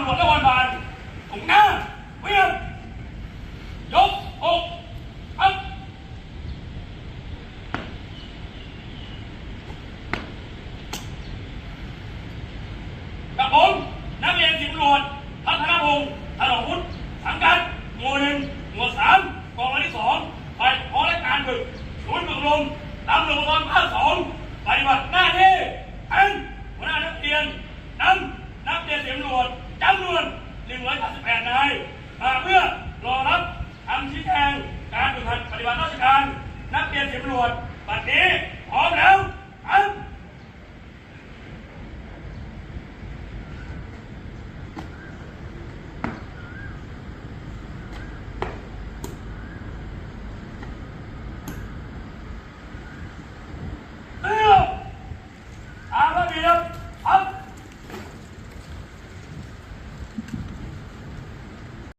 ำรวจนครบาลตรงหน้าเวียนยกอกอัพกับผมนักเรียนสิบตำรวจพัฒนพงศ์ถนอมพุทธสังกัดหมู่หนึ่งหมู่สามกองร้อยที่สองฝ่ายปกครองและการฝึกศูนย์ฝึกอบรมตำรวจภูธรภาคสองปฏิบัติ รวจบัดนี้พร้อมแล้วครับเอาละพี่ครับ